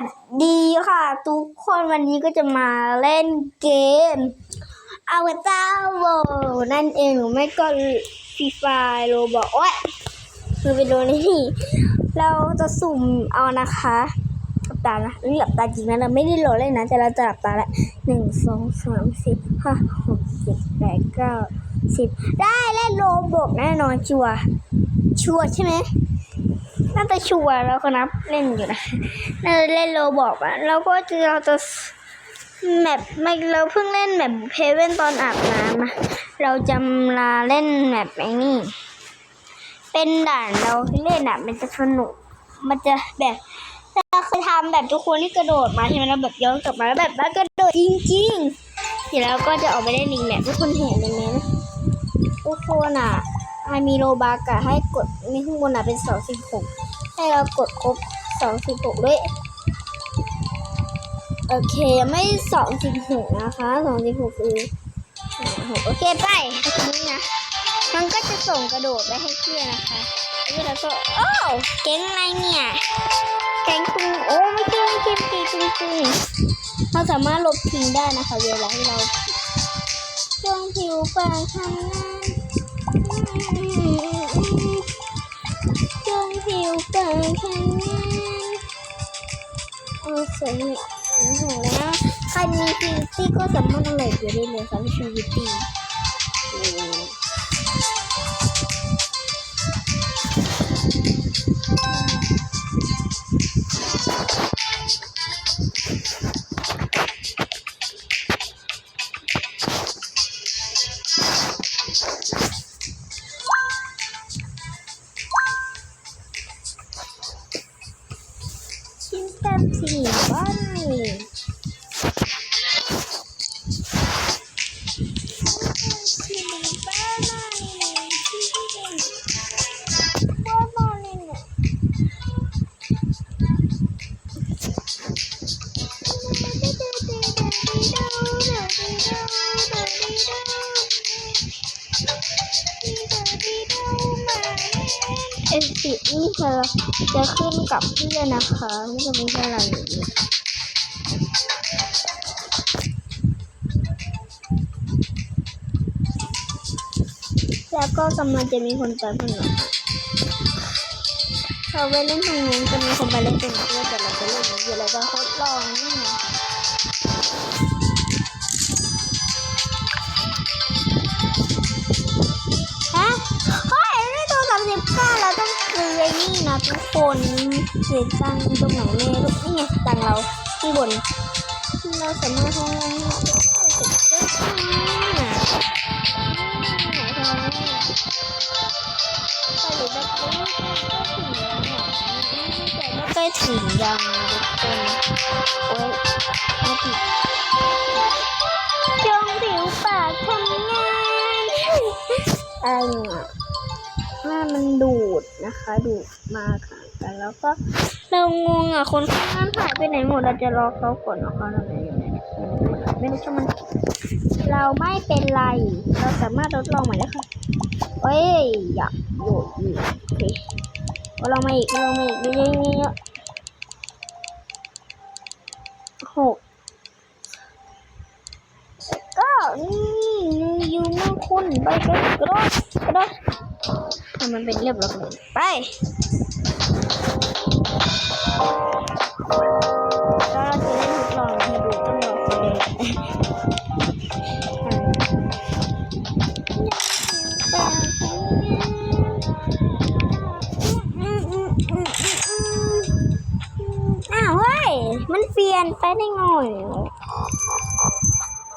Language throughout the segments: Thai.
สดีค่ะ ทุกคนวันนี้ก็จะมาเล่นเกมอวตารโวนั่นเองไม่ก็ฟรีไฟโรบอกโอ้ยคือไปโดนนี่ เราจะสุ่มเอานะคะหลับตานะนี่หลับตาจริงนะเราไม่ได้โหลดเลยนะ แต่เราจะหลับตาละหนึ่งสองสามสี่ห้าหกเจ็ดแปดเก้าสิบได้เล่นโรบอกแน่นอนชัวร์ชัวร์ใช่ไหม น่าจะชัวร์แล้วก็นับเล่นอยู่นะน่าจะเล่นโลบอกอะแล้วก็จะเราจะแมปไม่เราเพิ่งเล่นแบบเพเว่นตอนอาบน้ำอะเราจะมาเล่นแมปไอ้นี่ เป็นด่านเราเล่นอะมันจะสนุก มันจะแบบเราเคยทำแบบทุกคนที่กระโดดมาใช่ไหมเราแบบย้อนกลับมาแล้วแบบว่ากระโดดจริงๆเดี๋ยวเราก็จะออกไปเล่นอีกแบบทุกคนเห็นไหมทุกคนอะมันมีโลบากะให้กดมีข้างบนอะเป็นสองสิบหก ให้เรากดครบสองสิบหกด้วย โอเค ไม่สองสิบหกนะคะสองสิบหกคือหกโอเค ไปทีนี้นะ มันก็จะส่งกระโดดไปให้เพื่อนนะคะแล้วเราก็โอ้เก่งอะไรเนี่ยแก๊งคุงโอ้ไม่ใช่ไม่ใช่ตีคุงคุงเราสามารถลบทิ้งได้นะคะ เวลาที่เราจงผิวปากทำงานจ งผิวปากทำงนโอ้สวยเนี่ยโอ้โหแล้วใครมีฟิวตี้ก็สามารถอะไรอยู่ได้เลยสำหรับฟิวตี้ จะขึ้นกับเพื่อนนะคะไม่จะไม่ใช่อะไรอย่แล้วก็กำลังจะมีคนไปเพื่อนเราเราไปเล่นตรงนู้นจะมีคนไปเล่นตรงนี้ด้วแต่เราจะเล่นอย่างนี้เราทดลอง ทุกคนเสียตังตรงไหนแม่ลูกนี่ไงตังเราข้างบนเราสามารถทำงานได้สุดได้ค่ะใกล้ถึงยังทุกคนโอ้ยเอาผิดจงผิวปากทำงานอะไรเนี่ยหน้ามันดูดนะคะดูด มาค่ะกันแล้วก็เรางงอะคนข้างล่างหายไปไหนหมดเราจะรอเขาก่อนนะคะเราอยู่ไหนเนี่ยไม่รู้ช่างมันเราไม่เป็นไร เราสามารถทดลองใหม่ได้ค่ะเอ้ยอยากโยดอยู่โอเคเอาลองมาอีกเอาลองมาอีกเยอะๆหกเก็นี่นี่ยูน่าคุณไปกันกระโดดกระโดดทำมันเป็นเรียบร้อยเลยไปก็เราจะเล่นทดลองให้ดูต้องรอคนเดียวอ้าวเฮ้ย มันเปลี่ยนไปได้ไง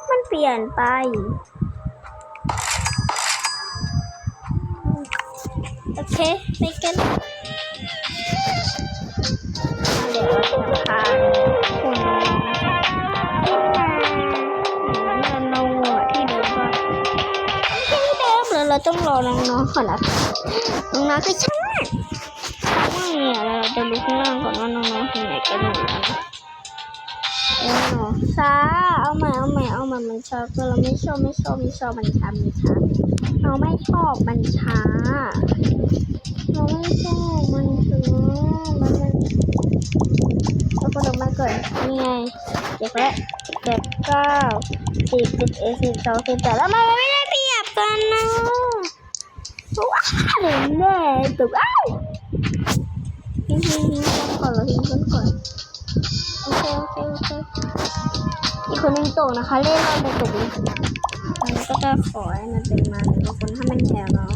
มันเปลี่ยนไป น้องๆก่อนนะน้องๆก็ช่างว่าเนี่ยเราจะดูข้างล่างก่อนว่าน้องๆคนไหนกันอยู่นะเออช้าเอาใหม่เอาใหม่เอาใหม่มันช้าก็เราไม่ชอบไม่ชอบไม่ชอบมันช้ามันช้าเราไม่ชอบมันช้าเราไม่ชอบมันช้ามันมันเราก็ลงมาก่อนนี่ไงเจ็ดแล้วเจ็ดเก้าสิบสิบเอ็ดสิบสองสิบแปดแล้วมันไม่ได้เปรียบกันนะ ว้าวแน่ตุ๊กอ้าวทิ้งทิ้งทิ้งก่อนเราทิ้งก่อนก่อนโอเคโอเคโอเคอีกคนหนึ่งตกนะคะ เล่นเราไปตกเลยมันก็จะขอให้มันเป็นมันบางคนถ้ามันแถวเนาะ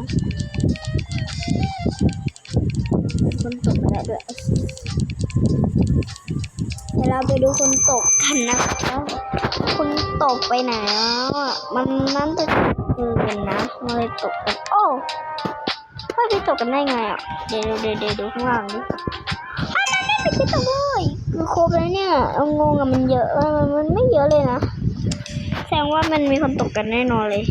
คนตกไปแล้วด้วยเดี๋ยวเราไปดูคนตกกันนะคะคนตกไปไหนแล้วอะมันนั่นจะ คืนนะมันเลยตกกันโอ้เฮ้ยไปตกกันได้ไงอะเดี๋ยวเดี๋ยวเดี๋ยวดูข้างล่างดิอ้าวมันไม่ไปคิดตกเลยคือครบแล้วเนี่ยเอางงอะมันเยอะเออมันไม่เยอะเลยนะแสดงว่ามันมีคนตกกันแน่นอนเลย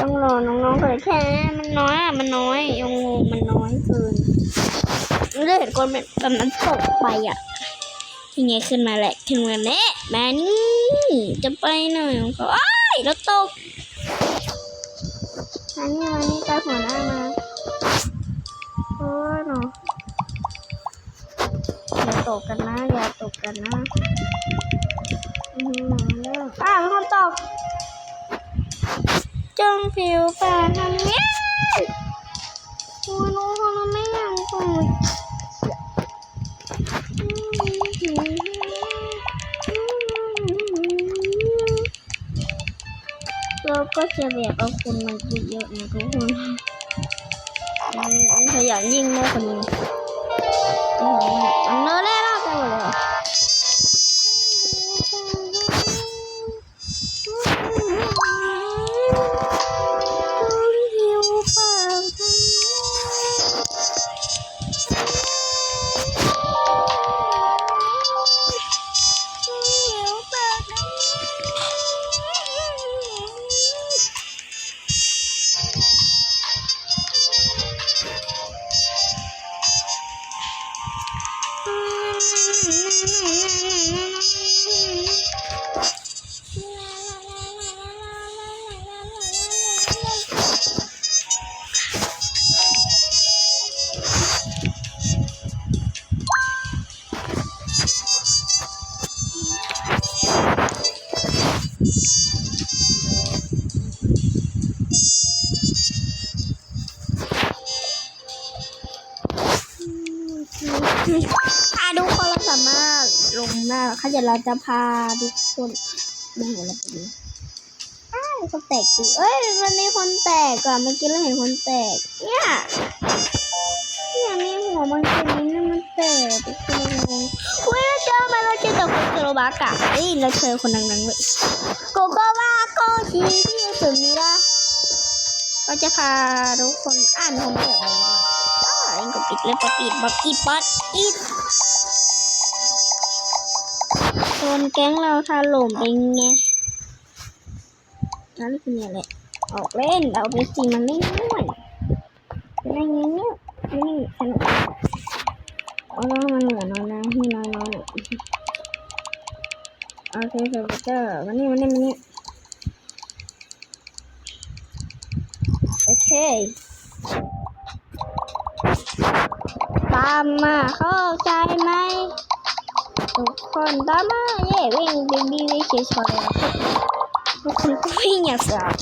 ต้องรอน้องๆก่อนแค่มันน้อยอะมันน้อยยังงงมันน้อยเกินไม่ได้เห็นคนแบบนั้นตกไปอะทีนี้ขึ้นมาแหละขึ้นมาแน่แม่นี่จะไปหน่อยของเขา แล้วตกอันนี้มันี่ตาหัวหน้ามาโอ้ยหนูอย่าตกกันนะ อย่าตกกันนะอืมอ่ามีคนตกจงผิวป เราก็จะแบบเอาคนมาเยอะๆนะทุกคนอืมขยันยิ่งแม่คนนี้โอ้โหมันเนื้อแร่ร ดี๋ยวเราจะพาทุกคนมาหัวเราไปดูอ้าวคนแตกจริงเอ้ยมันมีคนแตกก่อนเมื่อกี้เราเห็นคนแตกเนี่ยเนี่ยมีหัวมันเป็นนี้นะมันแตกทุกคนเว้ยเจอมาเราเจอแต่คนโซโลบากะเอ้ยเราเจอคนดังๆเลยโกโกวาโกชิที่สุดนี้ละเราจะพาทุกคนอ่านคอมเสิร์อะไรบ้างอ่าเองก็ปิดเลยปะปิดปัดอีด โดนแก๊งเราถล่มเป็นไงนั่นคือเนี่ยแหละ ออกเล่นเอาไปจริมันไม่ง่วนเป็นอะไรเงี้ยนี่ยนี่สนุกเอาล้วมันเหมือนน้อยนะให้น้อยน้อนโอเคเซอร์เจอร์วันนี้วันนี้วันนี้โอเค ตามมาเข้าใจไหม ทุกคนตามาเย่วิ่งวิ่งวิ่งวิ่งเฉยๆแล้วทุกคนก็วิ่งอย่างสนุก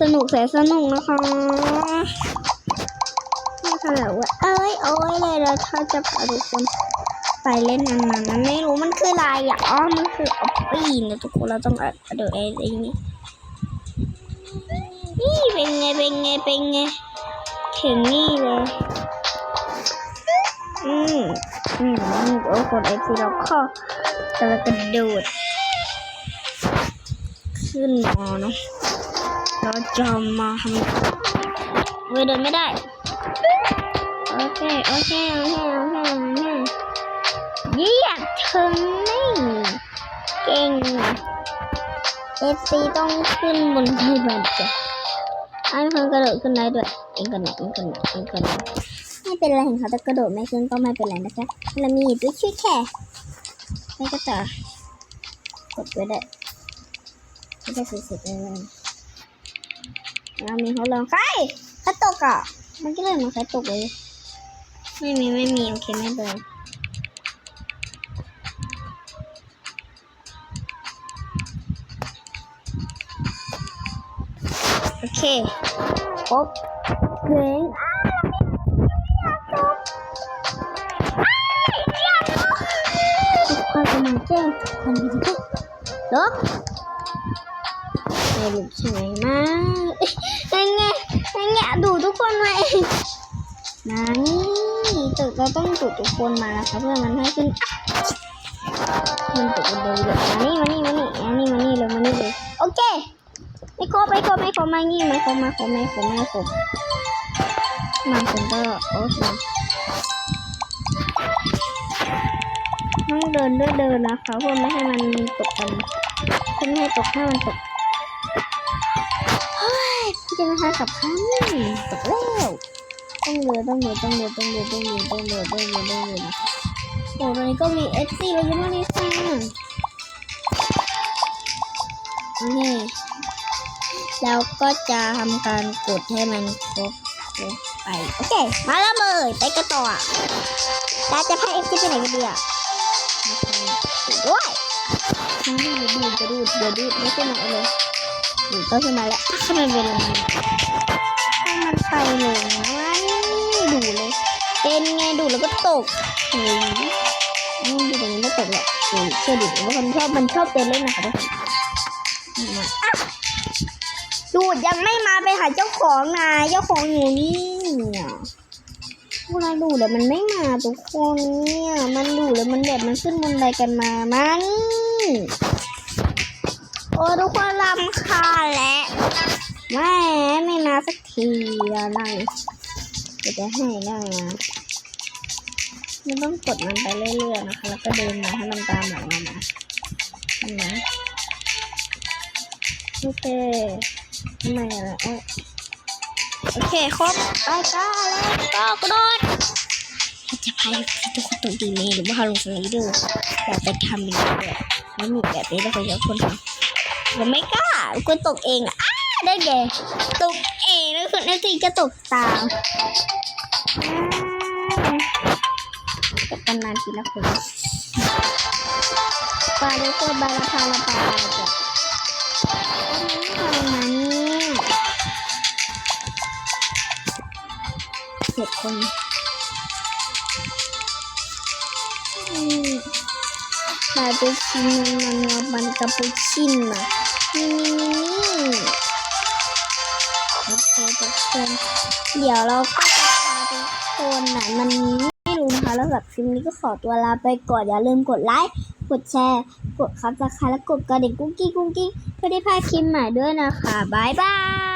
สนุกแสนสนุกนะคะนี่ค่ะแบบว่าเอ้ยโอ้ยเลยเราถ้าจะพาทุกคนไปเล่นอันนั้นนะไม่รู้มันคืออะไรอะอ๋อมันคือออปปี้นะทุกคนเราต้องเอาเดี๋ยวไอ้ไอ้นี่นี่เป็นไงเป็นไงเป็นไงถึงนี่เลยอืม อืมโอ้คนไอทีเราก็จะมากระโดดขึ้นมาเนาะเราจะมาทำเว้ยเดินไม่ได้ โอเค โอเค โอเค โอเคโอเคเยี่ยมถึงนี่เก่งเอฟซีต้องขึ้นบนที่บันจ้ะให้เพิ่งกระโดดขึ้นได้ด้วยเองกันหน่อยเองกันหน่อยเองกันหน่อย ไม่เป็นไรเห็นเขาจะกระโดดไม่ขึ้นก็ไม่เป็นไรนะคะเรามีตัวยช่วยแค่ไม่ก็ต่อกดไว้ได้ไม่ได้สุดๆเลยแล้วมีเขาลองใครใครตกอะมันก็เลยมันใครตกเลยไม่มีไม่มีโอเคไม่เป็นโอเคครบเกรง ทุกคนกำลังแจ้งทุกคนดีดีลบไม่หลุดใช่ไหมมานั่นไงนั่นไงดูทุกคนมาเองนั่ตึกเราต้องดูทุกคนมาแล้วครับเพื่อมันให้ขึ้นมันตกกันเลยเลยมานี่มานี่มานี่มานี่มานี่เลยมานี่เลยโอเคไม่ครบไม่ครบไม่ครบมางี้ไม่ครบมาครบไม่ครบไม่ครบบางคนก็โอเค ต้องเดินด้วยเดินนะคะเพื่อไม่ให้มันตกกันเพื่อไม่ให้ตกให้มันตกเฮ้ยพี่จะมาทำกับข้าวตกแล้วต้องเรือต้องเรือต้องเรือต้องเรือต้องเรือต้องเรือต้องเรือต้องเรือนโอ้ตอนนี้ก็มีเอสซีเรายังไม่ได้สร้างโอเคแล้วก็จะทำการกดให้มันครบไป โอเค มาแล้วเลยไปกันต่ออะเราจะพาเอฟซีไปไหนกันดีอะ ดูดูจะดูเดี๋ยวดูไม่ขึ้นมาเลยดูก็ขึ้นมาแล้วอะขึ้นมาเป็นอะไรถ้ามันไปเลยนะดูเลย เป็นไงดูแล้วก็ตกเฮ้ยนี่ดูตรงนี้ไม่ตกหรอกเฮ้ยเชื่อดิว่าคนชอบมันชอบเดินเล่นนะคะทุกคนมาอะดูดยังไม่มาไปหาเจ้าของนะเจ้าของอยู่นี่เนี่ยเวลาดูดแล้วมันไม่มาทุกคนเนี่ย มันดูดแล้วมันแบบมันขึ้นบนไดกันมามานี่ โอ้ทุกคนรำคาแล้วแม่ไม่มาสักทีอะไรจะให้ได้นะมันต้องกดมันไปเรื่อยๆนะคะ แล้วก็เดินมาให้มันตามหลังเรามาทำนะโอเคทำไมอะไรโอ้ยโอเคครบไปก้าแล้วก็กระโดดเราจะพายทุกคนตกดีเมย์หรือว่าลงสไลเดอร์เราไปทำเป็นแบบ ไม่มีแบบนี้แล้วก็ยกคนทำผมไม่กล้ากลัวตกเองอะอ้าได้ไงตกเองแล้วคนนั้นสิก็ตกตามกับตำนานทีละคนปลาลูกบาลาพาลาปลาจ้ะทำไมเนี่ยเจ็ดคน ปลาปูชิโนมันวาบันกาปูชินนะนี่นี่นี่นี่โอเคทุกคนเดี๋ยวเราก็จะพาทุกคนนะมันไม่รู้นะคะแล้วแบบคลิปนี้ก็ขอตัวลาไปก่อนอย่าลืมกดไลค์กดแชร์ กดคับสไครต์และกดกระดิ่งกุ้งกิ้งกุ้งกิ้งเพื่อได้พลาดคลิปใหม่ด้วยนะคะบายบาย